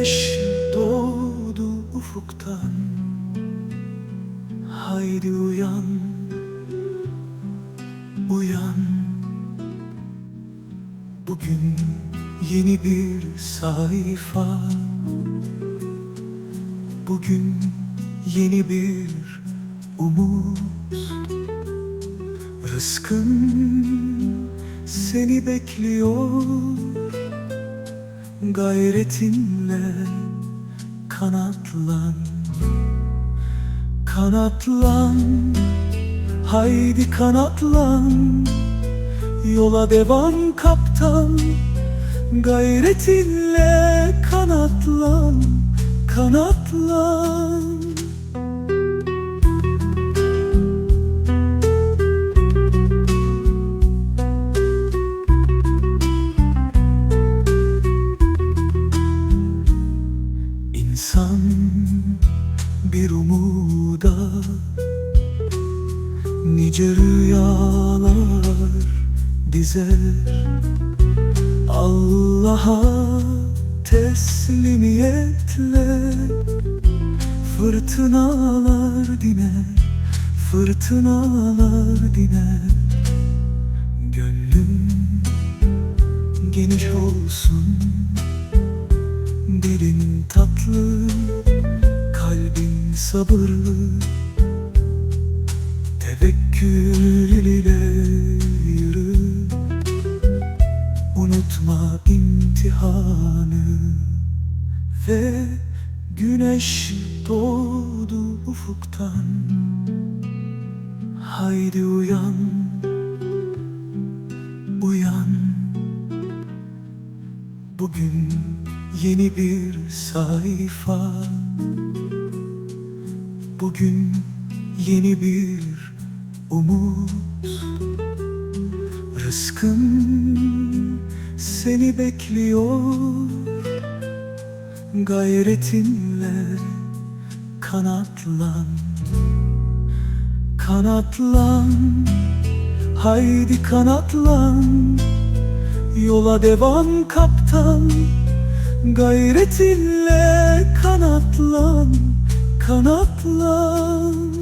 Güneş doğdu ufuktan. Haydi uyan Uyan. Bugün yeni bir sayfa. Bugün yeni bir umut. Rızkın seni bekliyor Gayretinle kanatlan Kanatlan. Haydi kanatlan Yola devam kaptan. Gayretinle kanatlan Kanatlan bir umuda. Nice rüyalar dizer. Allah'a teslimiyetle Fırtınalar diner, fırtınalar diner. Gönlüm geniş olsun Dilin tatlı, kalbin sabırlı Tevekkül ile yürü. Unutma imtihanı Ve güneş doğdu ufuktan. Haydi uyan Uyan. Bugün yeni bir sayfa Bugün yeni bir umut. Rızkın seni bekliyor. Gayretinle kanatlan Kanatlan. Haydi kanatlan Yola devam kaptan. Gayretinle kanatlan Kanatlan